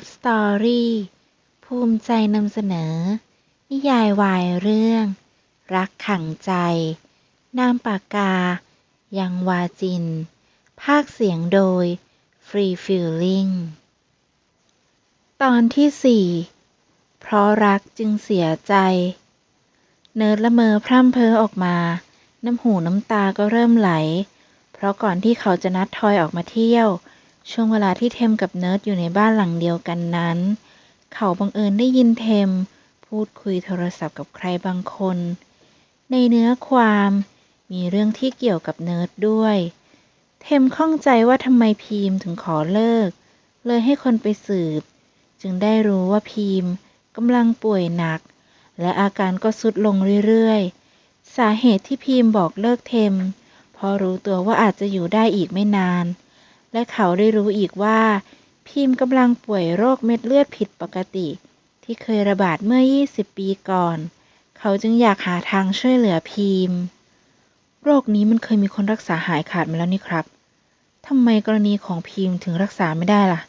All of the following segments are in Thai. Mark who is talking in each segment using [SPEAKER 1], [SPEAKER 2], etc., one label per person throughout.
[SPEAKER 1] Love Story ภูมิใจนำเสนอ นิยายวายเรื่อง รักขังใจ นามปากกา ยังวาจิน ภาคเสียงโดย Free Feeling ตอนที่สี่เพราะรักจึงเสียใจ เนิร์ดละเมอพร่ำเพ้อออกมา น้ำหูน้ำตาก็เริ่มไหล เพราะก่อนที่เขาจะนัดทอยออกมาเที่ยว ช่วงเวลาที่เทมกับเนิร์ดอยู่ในบ้านหลังเดียวกันนั้น เขาบังเอิญได้ยินเทม พูดคุยโทรศัพท์กับใครบางคน ในเนื้อความมีเรื่องที่เกี่ยวกับเนิร์ดด้วย เทมข้องใจว่าทำไมพีมถึงขอเลิก เลยให้คนไปสืบ จึงได้รู้ว่าพีมกำลังป่วยหนัก และอาการก็ทรุดลงเรื่อยๆ สาเหตุที่พีมบอกเลิกเทม เพราะรู้ตัวว่าอาจจะอยู่ได้อีกไม่นาน และเขาได้รู้อีกว่าพีมกำลังป่วยโรคเม็ดเลือดผิดปกติ ที่เคยระบาดเมื่อ 20 ปีก่อน เขาจึงอยากหาทางช่วยเหลือพีมโรคนี้มันเคยมีคนรักษาหายขาดมาแล้วนี่ครับทำไมกรณีของพีมถึงรักษาไม่ได้ล่ะ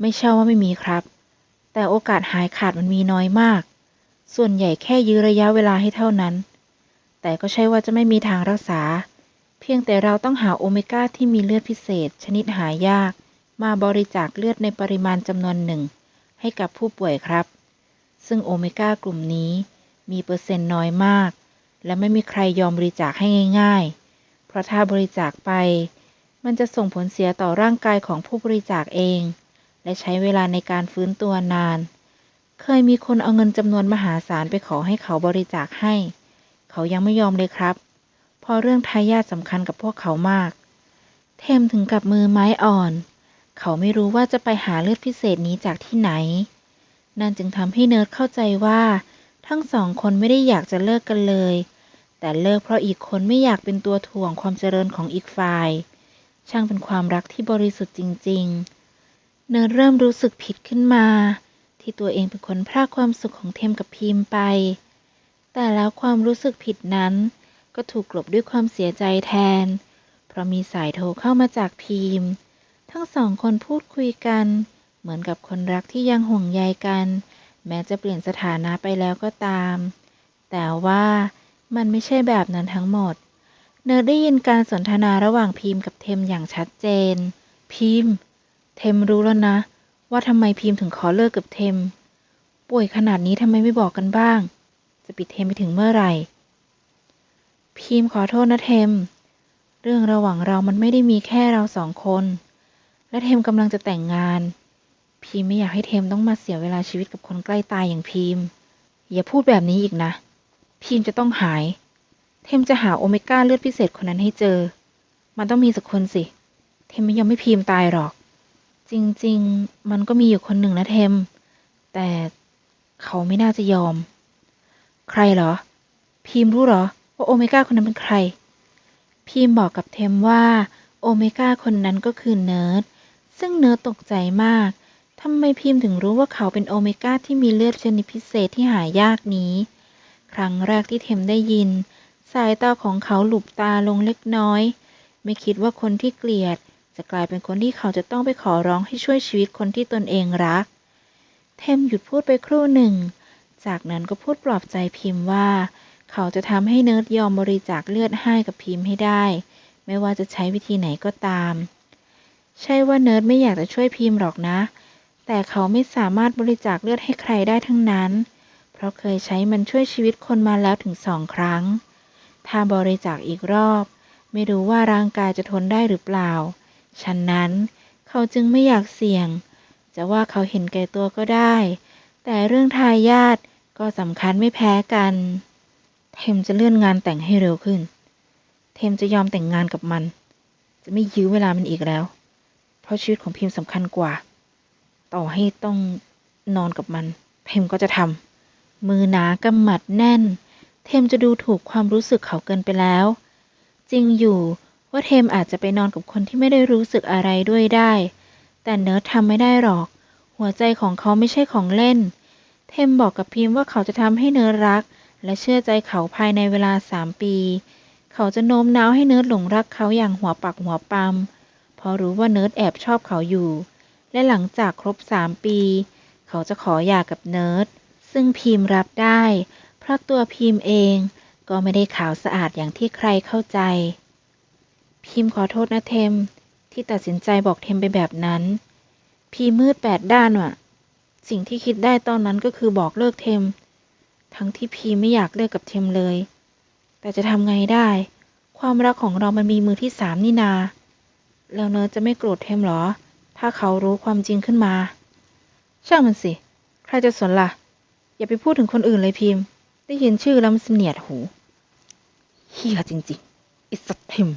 [SPEAKER 1] ไม่ใช่ว่าไม่มีครับ แต่โอกาสหายขาดมันมีน้อยมาก ส่วนใหญ่แค่ยื้อระยะเวลาให้เท่านั้น แต่ก็ใช่ว่าจะไม่มีทางรักษา เพียงแต่เราต้องหาโอเมก้าที่มีเลือดพิเศษ ชนิดหายาก มาบริจาคเลือดในปริมาณจำนวนหนึ่ง ให้กับผู้ป่วยครับ ซึ่งโอเมก้ากลุ่มนี้มีเปอร์เซ็นต์น้อยมาก และไม่มีใครยอมบริจาคให้ง่าย ๆ เพราะถ้าบริจาคไป มันจะส่งผลเสียต่อร่างกายของผู้บริจาคเอง และใช้เวลาในการฟื้นตัวนาน เคยมีคนเอาเงินจำนวนมหาศาลไปขอให้เขาบริจาคให้ เขายังไม่ยอมเลยครับ ราะเรื่องทายาทสำคัญกับพวกเขามาก เทมถึงกับมือไม้อ่อน เขาไม่รู้ว่าจะไปหาเลือดพิเศษนี้จากที่ไหน นั่นจึงทำให้เนิร์ดเข้าใจว่า ทั้งสองคนไม่ได้อยากจะเลิกกันเลย แต่เลิกเพราะอีกคนไม่อยากเป็นตัวถ่วงความเจริญของอีกฝ่าย ช่างเป็นความรักที่บริสุทธิ์จริง ๆ เนิร์ดเริ่มรู้สึกผิดขึ้นมา ที่ตัวเองเป็นคนพรากความสุขของเทมกับพีมไป แต่แล้วความรู้สึกผิดนั้น ก็ถูกกลบด้วยความเสียใจแทน เพราะมีสายโทรเข้ามาจากพีม ทั้งสองคนพูดคุยกัน เหมือนกับคนรักที่ยังห่วงใยกัน แม้จะเปลี่ยนสถานะไปแล้วก็ตาม แต่ว่ามันไม่ใช่แบบนั้นทั้งหมด เนิร์ได้ยินการสนทนาระหว่างพีมกับเทมอย่างชัดเจน พีม เทมรู้แล้วนะ ว่าทำไมพีมถึงขอเลิกกับเทม ป่วยขนาดนี้ทำไมไม่บอกกันบ้าง จะปิดเทมไปถึงเมื่อไหร่ พีมขอโทษนะเทม เรื่องระหว่างเรามันไม่ได้มีแค่เราสองคน และเทมกำลังจะแต่งงาน พีมไม่อยากให้เทมต้องมาเสียเวลาชีวิตกับคนใกล้ตายอย่างพีม อย่าพูดแบบนี้อีกนะ พีมจะต้องหาย เทมจะหาโอเมก้าเลือดพิเศษคนนั้นให้เจอ มันต้องมีสักคนสิ เทมไม่ยอมให้พีมตายหรอก จริงๆ มันก็มีอยู่คนหนึ่งนะเทม แต่เขาไม่น่าจะยอม ใครเหรอ พีมรู้เหรอ ว่าโอเมก้าคนนั้นเป็นใคร พีมบอกกับเทมว่าโอเมก้าคนนั้นก็คือเนิร์ด ซึ่งเนิร์ดตกใจมาก ทำไมพิมพ์ถึงรู้ว่าเขาเป็นโอเมก้าที่มีเลือดชนิดพิเศษที่หายากนี้ ครั้งแรกที่เทมได้ยิน สายตาของเขาหลุบตาลงเล็กน้อย ไม่คิดว่าคนที่เกลียด จะกลายเป็นคนที่เขาจะต้องไปขอร้องให้ช่วยชีวิตคนที่ตนเองรัก เทมหยุดพูดไปครู่หนึ่ง จากนั้นก็พูดปลอบใจพิมพ์ว่า เขาจะทำให้เนิร์ดยอมบริจาคเลือดให้กับพิมพ์ให้ได้ ไม่ว่าจะใช้วิธีไหนก็ตาม ใช่ว่าเนิร์ดไม่อยากจะช่วยพิมพ์หรอกนะ แต่เขาไม่สามารถบริจาคเลือดให้ใครได้ทั้งนั้น เพราะเคยใช้มันช่วยชีวิตคนมาแล้วถึงสองครั้ง ถ้าบริจาคอีกรอบ ไม่รู้ว่าร่างกายจะทนได้หรือเปล่า ฉะนั้นเขาจึงไม่อยากเสี่ยง จะว่าเขาเห็นแก่ตัวก็ได้ แต่เรื่องทายาทก็สำคัญไม่แพ้กัน เทมจะเลื่อนงานแต่งให้เร็วขึ้น เทมจะยอมแต่งงานกับมัน จะไม่ยื้อเวลามันอีกแล้ว เพราะชีวิตของพิมสำคัญกว่า ต่อให้ต้องนอนกับมัน เทมก็จะทำมือหนากำหมัดแน่น เทมจะดูถูกความรู้สึกเขาเกินไปแล้ว จริงอยู่ว่าเทมอาจจะไปนอนกับคนที่ไม่ได้รู้สึกอะไรด้วยได้ แต่เนิร์ดทำไม่ได้หรอก หัวใจของเขาไม่ใช่ของเล่น เทมบอกกับพิมว่าเขาจะทำให้เนิร์ดรัก และเชื่อใจเขาภายในเวลาสามปี เขาจะโน้มน้าวให้เนิร์ดหลงรักเขาอย่างหัวปักหัวปั๊มเพราะรู้ว่าเนิร์ดแอบชอบเขาอยู่ และหลังจากครบสามปี เขาจะขอหย่ากับเนิร์ดซึ่งพิมพ์รับได้ เพราะตัวพิมพ์เองก็ไม่ได้ขาวสะอาดอย่างที่ใครเข้าใจ พิมพ์ขอโทษนะเทม ที่ตัดสินใจบอกเทมไปแบบนั้น พีมืดแปดด้านว่ะ สิ่งที่คิดได้ตอนนั้นก็คือบอกเลิกเทม ทั้งที่พีไม่อยากเลิกกับเทมเลย แต่จะทำไงได้ ความรักของเรามันมีมือที่สามนี่นา แล้วเนิร์ดจะไม่โกรธเทมเหรอ ถ้าเขารู้ความจริงขึ้นมา ช่างมันสิ ใครจะสนล่ะ อย่าไปพูดถึงคนอื่นเลยพิมพ์ ได้ยินชื่อแล้วมันเสนียดหูเฮียจริงๆ อิสเทม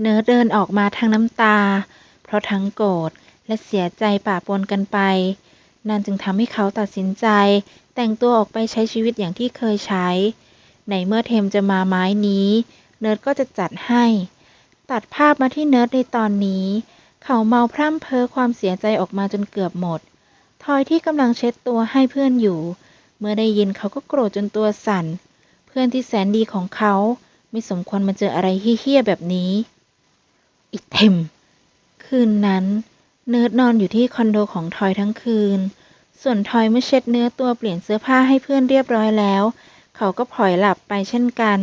[SPEAKER 1] เนิร์ดเดินออกมาทางน้ำตา เพราะทั้งโกรธและเสียใจป่าปนกันไป นั่นจึงทำให้เขาตัดสินใจ แต่งตัวออกไปใช้ชีวิตอย่างที่เคยใช้ ในเมื่อเทมจะมาไม้นี้ เนิร์ดก็จะจัดให้ ตัดภาพมาที่เนิร์ดในตอนนี้ เขาเมาพร่ำเพ้อความเสียใจออกมาจนเกือบหมด ทอยที่กำลังเช็ดตัวให้เพื่อนอยู่ เมื่อได้ยินเขาก็โกรธจนตัวสั่น เพื่อนที่แสนดีของเขาไม่สมควรมาเจออะไรเฮี้ยๆแบบนี้ อีเทมคืนนั้น เนิร์ดนอนอยู่ที่คอนโดของทอยทั้งคืน ส่วนทอยเมื่อเช็ดเนื้อตัวเปลี่ยนเสื้อผ้าให้เพื่อนเรียบร้อยแล้ว เขาก็พลอยหลับไปเช่นกัน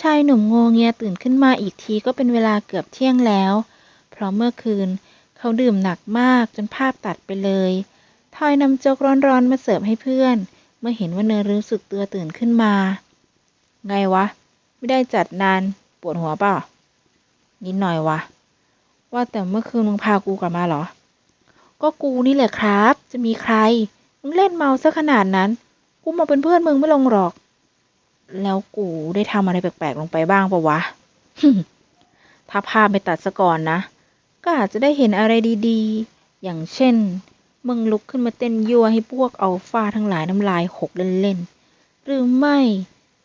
[SPEAKER 1] ชายหนุ่มโงเงียตื่นขึ้นมาอีกทีก็เป็นเวลาเกือบเที่ยงแล้ว เพราะเมื่อคืน เขาดื่มหนักมากจนภาพตัดไปเลย ทอยนำโจ๊กร้อนๆมาเสิร์ฟให้เพื่อน เมื่อเห็นว่าเนยรู้สึกตัวตื่นขึ้นมา ไงวะ ไม่ได้จัดนาน ปวดหัวเปล่านิดหน่อยวะ ว่าแต่เมื่อคืนมึงพากูกลับมาเหรอ ก็กูนี่แหละครับ จะมีใคร มึงเล่นเมาซะขนาดนั้น กูมาเป็นเพื่อนมึงไม่ลงหรอก แล้วกูได้ทำอะไรแปลกๆลงไปบ้างปะวะ ถ้าภาพไปตัดซะก่อนนะ ก็อาจจะได้เห็นอะไรดีๆ อย่างเช่น มึงลุกขึ้นมาเต้นยั่วให้พวกอัลฟาทั้งหลายน้ำลายหกเล่นๆ หรือไม่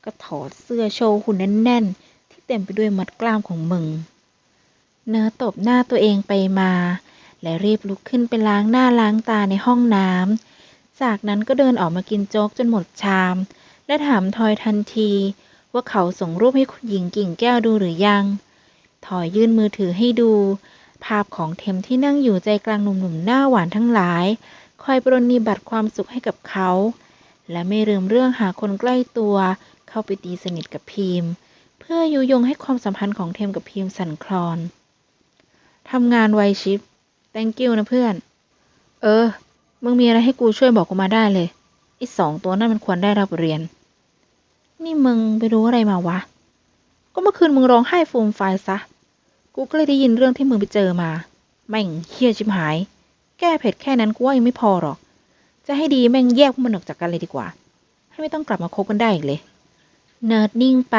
[SPEAKER 1] ก็ถอดเสื้อโชว์หุ่นแน่นๆ ที่เต็มไปด้วยมัดกล้ามของมึง เนื้อตบหน้าตัวเองไปมา และรีบลุกขึ้นไปล้างหน้าล้างตาในห้องน้ำ จากนั้นก็เดินออกมากินโจ๊กจนหมดชาม และถามทอยทันที ว่าเขาส่งรูปให้คุณหญิงกิ่งแก้วดูหรือยัง ทอยยื่นมือถือให้ดู ภาพของเทมที่นั่งอยู่ใจกลางหนุ่มๆหน้าหวานทั้งหลาย คอยปรนนิบัติความสุขให้กับเขา และไม่ลืมเรื่องหาคนใกล้ตัว เข้าไปตีสนิทกับพีมเพื่อยุยงให้ความสัมพันธ์ของเทมกับพีมสั่นคลอน ทำงานไวชิป thank you นะเพื่อน เออ มึงมีอะไรให้กูช่วยบอกกูมาได้เลย ไอ้สองตัวนั่นมันควรได้รับเรียน นี่มึงไปรู้อะไรมาวะ ก็เมื่อคืนมึงร้องไห้ฟูมไฟซะ กูก็เลยได้ยินเรื่องที่มึงไปเจอมา แม่งเฮี้ยชิบหาย แก้เผ็ดแค่นั้นกูว่ายังไม่พอหรอก จะให้ดีแม่งแยกพวกมันออกจากกันเลยดีกว่า ให้ไม่ต้องกลับมาคบกันได้อีกเลย เนิร์ดนิ่งไป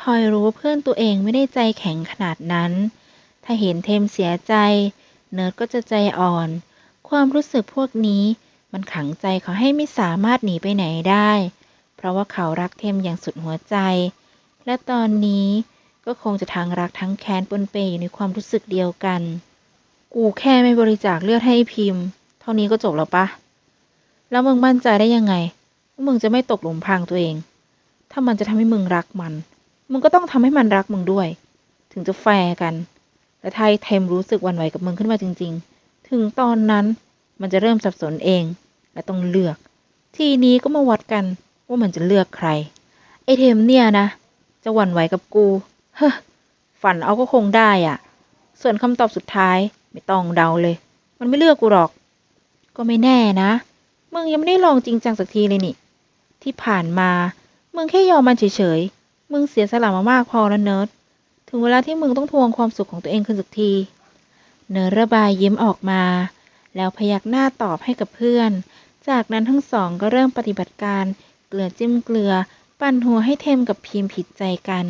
[SPEAKER 1] ทอยรู้ว่าเพื่อนตัวเองไม่ได้ใจแข็งขนาดนั้น ถ้าเห็นเทมเสียใจ เนิร์ดก็จะใจอ่อน ความรู้สึกพวกนี้มันขังใจเขาให้ไม่สามารถหนีไปไหนได้ เพราะว่าเขารักเทมอย่างสุดหัวใจ และตอนนี้ก็คงจะทั้งรักทั้งแค้นปนเปอยู่ในความรู้สึกเดียวกัน กูแค่ไม่บริจาคเลือดให้พิมพ์ เท่านี้ก็จบแล้วปะ แล้วมึงมั่นใจได้ยังไงว่ามึงจะไม่ตกหลุมพรางตัวเอง ถ้ามันจะทำให้มึงรักมัน มึงก็ต้องทำให้มันรักมึงด้วย ถึงจะแฟร์กัน และถ้าไอ้เทมรู้สึกวันไหวกับมึงขึ้นมาจริง ๆ ถึงตอนนั้นมันจะเริ่มสับสนเอง และต้องเลือก ทีนี้ก็มาวัดกันว่ามันจะเลือกใคร ไอเทมเนี่ยนะ จะหวั่นไหวกับกู เฮ้อฝันเอาก็คงได้อะ ส่วนคำตอบสุดท้ายไม่ต้องเดาเลย มันไม่เลือกกูหรอก ก็ไม่แน่นะ มึงยังไม่ได้ลองจริงจังสักทีเลยนี่ ที่ผ่านมา มึงแค่ยอมมันเฉยๆ มึงเสียสละมามากพอแล้วเนิร์ด ถึงเวลาที่มึงต้องทวงความสุขของตัวเองคืนสักที เนิร์ดระบายยิ้มออกมา แล้วพยักหน้าตอบให้กับเพื่อน จากนั้นทั้งสองก็เริ่มปฏิบัติการ เกลือจิ้มเกลือ ปั่นหัวให้เทมกับพีมผิดใจกัน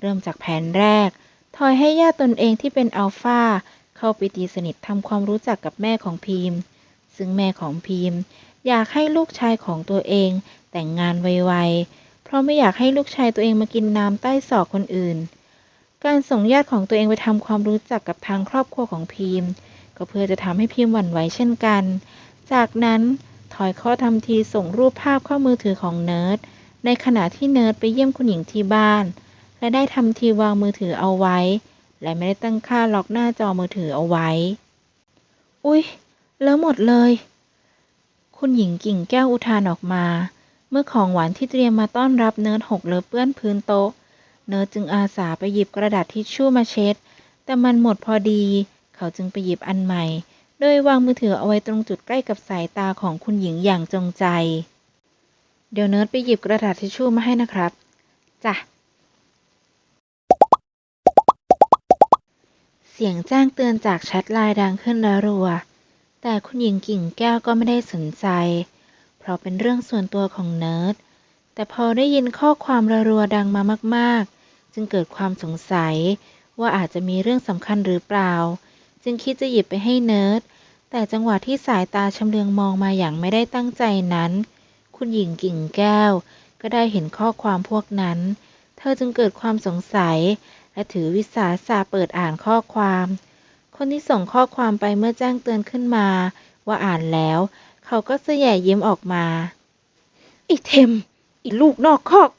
[SPEAKER 1] เริ่มจากแผนแรกทอยให้ญาติตนเองที่เป็นอัลฟาเข้าไปตีสนิททำความรู้จักกับแม่ของพีมซึ่งแม่ของพีมอยากให้ลูกชายของตัวเองแต่งงานไวๆ เพราะไม่อยากให้ลูกชายตัวเองมากินน้ำใต้ศอกคนอื่น การส่งญาติของตัวเองไปทำความรู้จักกับทางครอบครัวของพีมก็เพื่อจะทำให้พิมพ์หวั่นไหวเช่นกัน จากนั้นทอยข้อทำทีส่งรูปภาพเข้ามือถือของเนิร์ดในขณะที่เนิร์ดไปเยี่ยมคุณหญิงที่บ้าน และได้ทำทีวางมือถือเอาไว้ และไม่ได้ตั้งค่าล็อกหน้าจอมือถือเอาไว้ อุ๊ย แล้วหมดเลย คุณหญิงกิ่งแก้วอุทานออกมา เมื่อของหวานที่เตรียมมาต้อนรับเนิร์ดหกเลอะเปื้อนพื้นโต๊ะ เนิร์ดจึงอาสาไปหยิบกระดาษทิชชู่มาเช็ด แต่มันหมดพอดี เขาจึงไปหยิบอันใหม่ โดยวางมือถือเอาไว้ตรงจุดใกล้กับสายตาของคุณหญิงอย่างจงใจ เดี๋ยวเนิร์ดไปหยิบกระดาษทิชชู่มาให้นะครับจ้ะเสียงแจ้งเตือนจากแชทไลน์ดังขึ้นระรัว แต่คุณหญิงกิ่งแก้วก็ไม่ได้สนใจ เพราะเป็นเรื่องส่วนตัวของเนิร์ด แต่พอได้ยินข้อความระรัวดังมามากๆ จึงเกิดความสงสัยว่าอาจจะมีเรื่องสำคัญหรือเปล่า จึงคิดจะหยิบไปให้เนิร์ด แต่จังหวะที่สายตาชำเลืองมองมาอย่างไม่ได้ตั้งใจนั้น คุณหญิงกิ่งแก้ว ก็ได้เห็นข้อความพวกนั้น เธอจึงเกิดความสงสัย และถือวิสาสะเปิดอ่านข้อความ คนที่ส่งข้อความไปเมื่อแจ้งเตือนขึ้นมา ว่าอ่านแล้ว เขาก็เสยยิ้มออกมา อีเทม อีลูกนอกคอก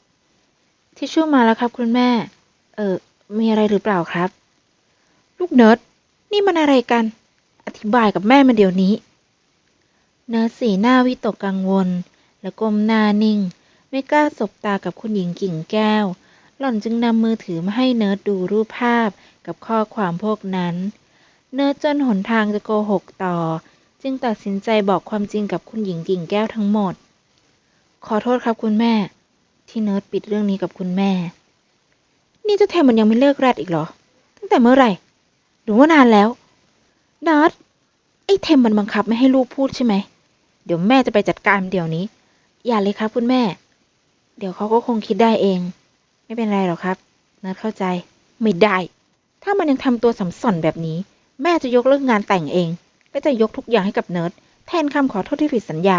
[SPEAKER 1] ทิชชู่มาแล้วครับคุณแม่ เออ มีอะไรหรือเปล่าครับ ลูกเนิร์ด นี่มันอะไรกัน อธิบายกับแม่มันเดี๋ยวนี้ เนิร์ดสีหน้าวิตกกังวล และก้มหน้านิ่ง ไม่กล้าสบตากับคุณหญิงกิ่งแก้ว หล่อนจึงนำมือถือมาให้เนิร์ดดูรูปภาพกับข้อความพวกนั้น เนิร์ดจนหนทางจะโกหกต่อ จึงตัดสินใจบอกความจริงกับคุณหญิงกิ่งแก้วทั้งหมด ขอโทษครับคุณแม่ ที่เนิร์ดปิดเรื่องนี้กับคุณแม่ นี่เจ้าแทมมันยังไม่เลิกแรดอีกเหรอ ตั้งแต่เมื่อไหร่ หรือว่านานแล้วเนิร์ดไอ้เทมมันบังคับไม่ให้ลูกพูดใช่ไหม เดี๋ยวแม่จะไปจัดการเดี๋ยวนี้ อย่าเลยครับคุณแม่ เดี๋ยวเขาก็คงคิดได้เอง ไม่เป็นไรหรอกครับ เนิร์ดเข้าใจ ไม่ได้ ถ้ามันยังทำตัวสัมสอนแบบนี้ แม่จะยกเลิกงานแต่งเอง และจะยกทุกอย่างให้กับเนิร์ดแทนคำขอโทษที่ผิดสัญญา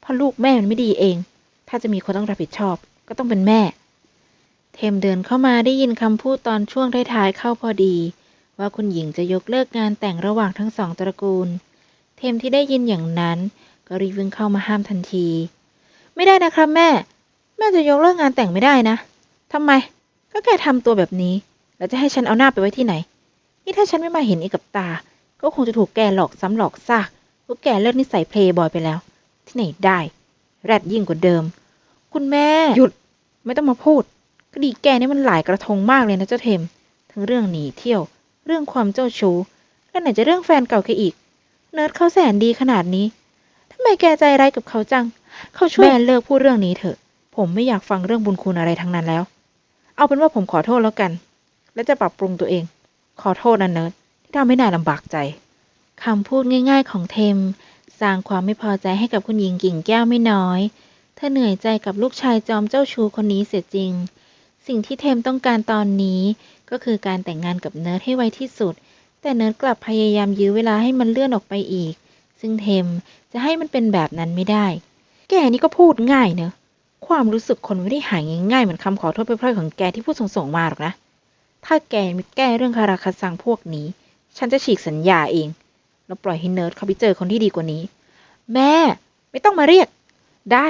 [SPEAKER 1] เพราะลูกแม่มันไม่ดีเอง ถ้าจะมีคนต้องรับผิดชอบ ก็ต้องเป็นแม่ เทมเดินเข้ามาได้ยินคำพูดตอนช่วงท้ายๆเข้าพอดี ว่าคุณหญิงจะยกเลิกงานแต่งระหว่างทั้งสองตระกูล เทมที่ได้ยินอย่างนั้น ก็รีบวิ่งเข้ามาห้ามทันที ไม่ได้นะครับแม่ แม่จะยกเลิกงานแต่งไม่ได้นะทำไม ก็แกทำตัวแบบนี้ แล้วจะให้ฉันเอาหน้าไปไว้ที่ไหน นี่ถ้าฉันไม่มาเห็นอีกกับตา ก็คงจะถูกแกหลอกซ้ำหลอกซากว่าแกเลิกนิสัยเพลย์บอยไปแล้ว ที่ไหนได้ แรดยิ่งกว่าเดิม คุณแม่หยุดไม่ต้องมาพูดคดีแกนี่มันหลายกระทงมากเลยนะเจ้าเทม ทั้งเรื่องหนีเที่ยว เรื่องความเจ้าชู้และไหนจะเรื่องแฟนเก่าแกอีก เนิร์ดเขาแสนดีขนาดนี้ทำไมแกใจร้ายกับเขาจัง เขาช่วยแม่เลิกพูดเรื่องนี้เถอะ ผมไม่อยากฟังเรื่องบุญคุณอะไรทั้งนั้นแล้ว เอาเป็นว่าผมขอโทษแล้วกัน และจะปรับปรุงตัวเอง ขอโทษนะเนิร์ดที่ทำให้นายลำบากใจคำพูดง่าย ๆ ของเทม สร้างความไม่พอใจให้กับคุณหญิงกิ่งแก้วไม่น้อย เธอเหนื่อยใจกับลูกชายจอมเจ้าชู้คนนี้เสียจริง สิ่งที่เทมต้องการตอนนี้ก็คือการแต่งงานกับเนิร์ดให้ไวที่สุด แต่เนิร์ดกลับพยายามยื้อเวลาให้มันเลื่อนออกไปอีก ซึ่งเทมจะให้มันเป็นแบบนั้นไม่ได้ แกนี่ก็พูดง่ายเนอะ ความรู้สึกคนไม่ได้หายง่ายๆเหมือนคำขอโทษพร่อยๆของแกที่พูดส่งๆมาหรอกนะ ถ้าแกไม่แก้เรื่องคาราคาซังพวกนี้ ฉันจะฉีกสัญญาเอง แล้วปล่อยให้เนิร์ดเขาไปเจอคนที่ดีกว่านี้ แม่ ไม่ต้องมาเรียก ได้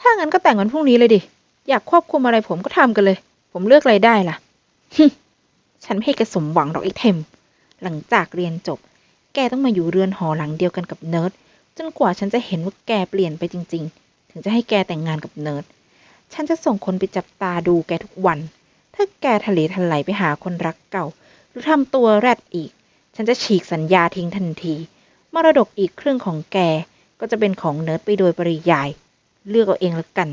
[SPEAKER 1] ถ้างั้นก็แต่งวันพรุ่งนี้เลยดิ อยากควบคุมอะไรผมก็ทำกันเลย ผมเลือกอะไรได้ล่ะฉันไม่ให้แกสมหวังหรอกไอ้เทม หลังจากเรียนจบ แกต้องมาอยู่เรือนหอหลังเดียวกันกับเนิร์ด จนกว่าฉันจะเห็นว่าแกเปลี่ยนไปจริง ๆ ถึงจะให้แกแต่งงานกับเนิร์ด ฉันจะส่งคนไปจับตาดูแกทุกวัน ถ้าแกทะเลทลายไปหาคนรักเก่า หรือทำตัวแรดอีก ฉันจะฉีกสัญญาทิ้งทันที มรดกอีกครึ่งของแก ก็จะเป็นของเนิร์ดไปโดยปริยาย เลือกเอาเองละกัน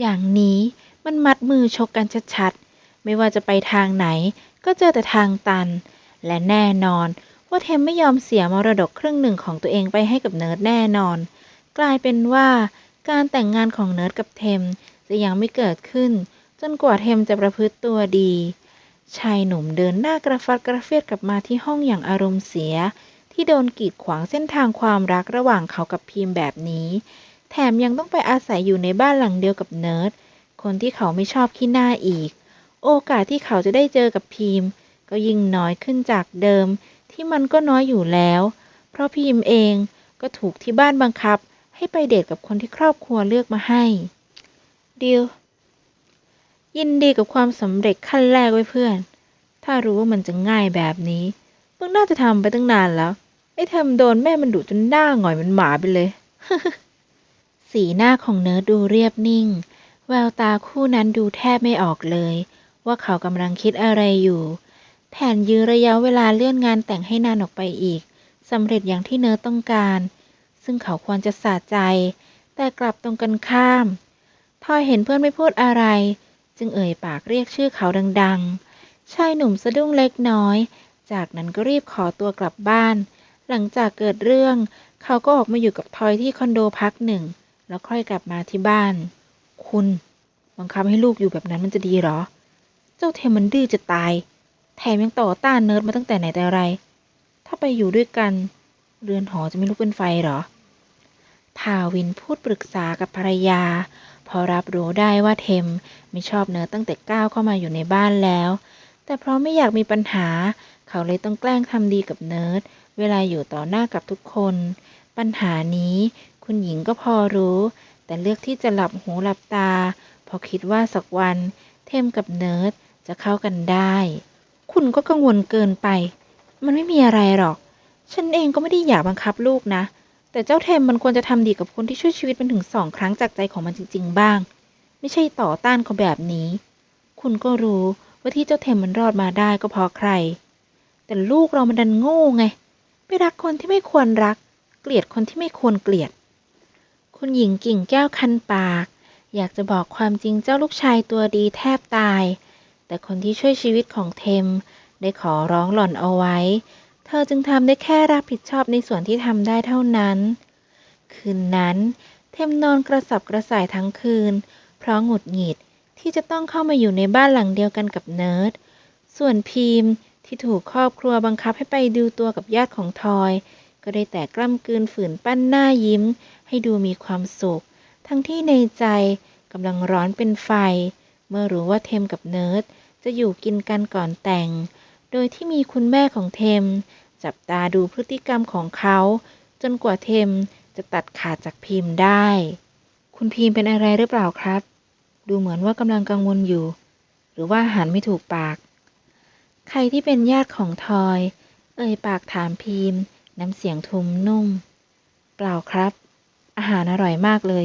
[SPEAKER 1] อย่างนี้มันมัดมือชกกันชัดๆ ไม่ว่าจะไปทางไหน ก็เจอแต่ทางตัน และแน่นอนว่าเทมไม่ยอมเสียมรดกครึ่งหนึ่งของตัวเองไปให้กับเนิร์ดแน่นอน กลายเป็นว่าการแต่งงานของเนิร์ดกับเทมจะยังไม่เกิดขึ้น จนกว่าเทมจะประพฤติตัวดี ชายหนุ่มเดินหน้ากระฟัดกระเฟียดกลับมาที่ห้องอย่างอารมณ์เสีย ที่โดนกีดขวางเส้นทางความรักระหว่างเขากับพีมแบบนี้ แถมยังต้องไปอาศัยอยู่ในบ้านหลังเดียวกับเนิร์ดคนที่เขาไม่ชอบขี้หน้าอีก โอกาสที่เขาจะได้เจอกับพีมก็ยิ่งน้อยขึ้นจากเดิม ที่มันก็น้อยอยู่แล้ว เพราะพีมเองก็ถูกที่บ้านบังคับ ให้ไปเดทกับคนที่ครอบครัวเลือกมาให้ดิว ยินดีกับความสำเร็จขั้นแรกไว้เพื่อน ถ้ารู้ว่ามันจะง่ายแบบนี้ มึงน่าจะทำไปตั้งนานแล้ว ไอ้
[SPEAKER 2] เทมโดนแม่มันดุจนหน้าหงอยเหมันหมาไปเลย
[SPEAKER 1] สีหน้าของเนิร์ดดูเรียบนิ่ง แววตาคู่นั้นดูแทบไม่ออกเลย ว่าเขากำลังคิดอะไรอยู่ แผนยื้อระยะเวลาเลื่อนงานแต่งให้นานออกไปอีกสำเร็จอย่างที่เนิร์ดต้องการ ซึ่งเขาควรจะสะใจ แต่กลับตรงกันข้าม ทอยเห็นเพื่อนไม่พูดอะไร จึงเอ่ยปากเรียกชื่อเขาดังๆ ชายหนุ่มสะดุ้งเล็กน้อย จากนั้นก็รีบขอตัวกลับบ้าน หลังจากเกิดเรื่อง เขาก็ออกมาอยู่กับทอยที่คอนโดพักหนึ่ง แล้วค่อยกลับมาที่บ้าน คุณ บังคับให้ลูกอยู่แบบนั้นมันจะดีหรอ เจ้าเทมมันดื้อจะตาย แถมยังต่อต้านเนิร์ดมาตั้งแต่ไหนแต่ไร ถ้าไปอยู่ด้วยกัน เรือนหอจะไม่ลุกเป็นไฟหรอทาวินพูดปรึกษากับภรรยา พอรับรู้ได้ว่าเทมไม่ชอบเนิร์ดตั้งแต่ก้าวเข้ามาอยู่ในบ้านแล้ว แต่เพราะไม่อยากมีปัญหา เขาเลยต้องแกล้งทำดีกับเนิร์ดเวลาอยู่ต่อหน้ากับทุกคน ปัญหานี้คุณหญิงก็พอรู้ แต่เลือกที่จะหลับหูหลับตาพราะคิดว่าสักวัน เทมกับเนิร์ดจะเข้ากันได้ คุณก็กังวลเกินไป มันไม่มีอะไรหรอก ฉันเองก็ไม่ได้อยากบังคับลูกนะ แต่เจ้าเทมมันควรจะทำดีกับคนที่ช่วยชีวิตมันถึงสองครั้งจากใจของมันจริง ๆ บ้าง ไม่ใช่ต่อต้านเขาแบบนี้ คุณก็รู้ว่าที่เจ้าเทมมันรอดมาได้ก็เพราะใคร แต่ลูกเรามันดันโง่ไง ไปรักคนที่ไม่ควรรัก เกลียดคนที่ไม่ควรเกลียด คุณหญิงกิ่งแก้วคันปาก อยากจะบอกความจริงเจ้าลูกชายตัวดีแทบตาย แต่คนที่ช่วยชีวิตของเทมได้ขอร้องหล่อนเอาไว้ เธอจึงทำได้แค่รับผิดชอบในส่วนที่ทำได้เท่านั้น คืนนั้น เทมนอนกระสับกระส่ายทั้งคืน เพราะหงุดหงิดที่จะต้องเข้ามาอยู่ในบ้านหลังเดียวกันกับเนิร์ด ส่วนพีมที่ถูกครอบครัวบังคับให้ไปดูตัวกับญาติของทอย ก็ได้แต่กล้ำกลืนฝืนปั้นหน้ายิ้ม ให้ดูมีความสุข ทั้งที่ในใจกำลังร้อนเป็นไฟ เมื่อรู้ว่าเทมกับเนิร์ดจะอยู่กินกันก่อนแต่ง โดยที่มีคุณแม่ของเทม จับตาดูพฤติกรรมของเขา จนกว่าเทมจะตัดขาดจากพิมพ์ได้ คุณพิมพ์เป็นอะไรหรือเปล่าครับ ดูเหมือนว่ากำลังกังวลอยู่ หรือว่าอาหารไม่ถูกปาก ใครที่เป็นญาติของทอย เอ่ยปากถามพิมพ์ น้ำเสียงทุมนุ่ม เปล่าครับ อาหารอร่อยมากเลย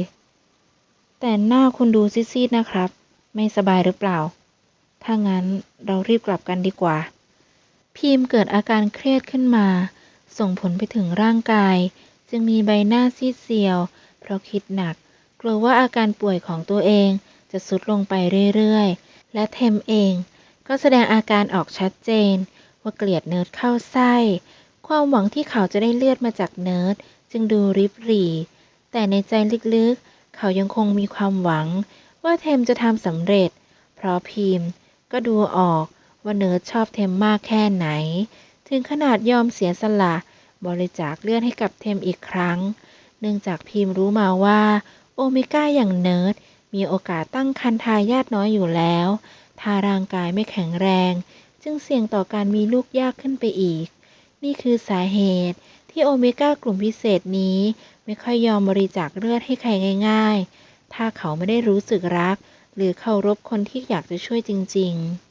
[SPEAKER 1] แต่หน้าคุณดูซีดๆนะครับ ไม่สบายหรือเปล่า ถ้างั้นเรารีบกลับกันดีกว่า พิมพ์เกิดอาการเครียดขึ้นมา ส่งผลไปถึงร่างกาย จึงมีใบหน้าซีดเซียว เพราะคิดหนัก กลัวว่าอาการป่วยของตัวเองจะทรุดลงไปเรื่อยๆ และเทมเองก็แสดงอาการออกชัดเจน ว่าเกลียดเนิร์ดเข้าไส้ ความหวังที่เขาจะได้เลือดมาจากเนิร์ดจึงดูริบหรี่ แต่ในใจลึกๆ เขายังคงมีความหวัง ว่าเทมจะทำสำเร็จ เพราะพิมพ์ก็ดูออก ว่าเนิร์ดชอบเทมมากแค่ไหน ถึงขนาดยอมเสียสละบริจาคเลือดให้กับเทมอีกครั้ง เนื่องจากพิมพ์รู้มาว่า โอเมก้าอย่างเนิร์ดมีโอกาสตั้งครรภ์ทายาทน้อยอยู่แล้ว ถ้าร่างกายไม่แข็งแรง จึงเสี่ยงต่อการมีลูกยากขึ้นไปอีก นี่คือสาเหตุที่โอเมก้ากลุ่มพิเศษนี้ไม่ค่อยยอมบริจาคเลือดให้ใครง่าย ๆ ถ้าเขาไม่ได้รู้สึกรัก หรือเคารพคนที่อยากจะช่วยจริง ๆ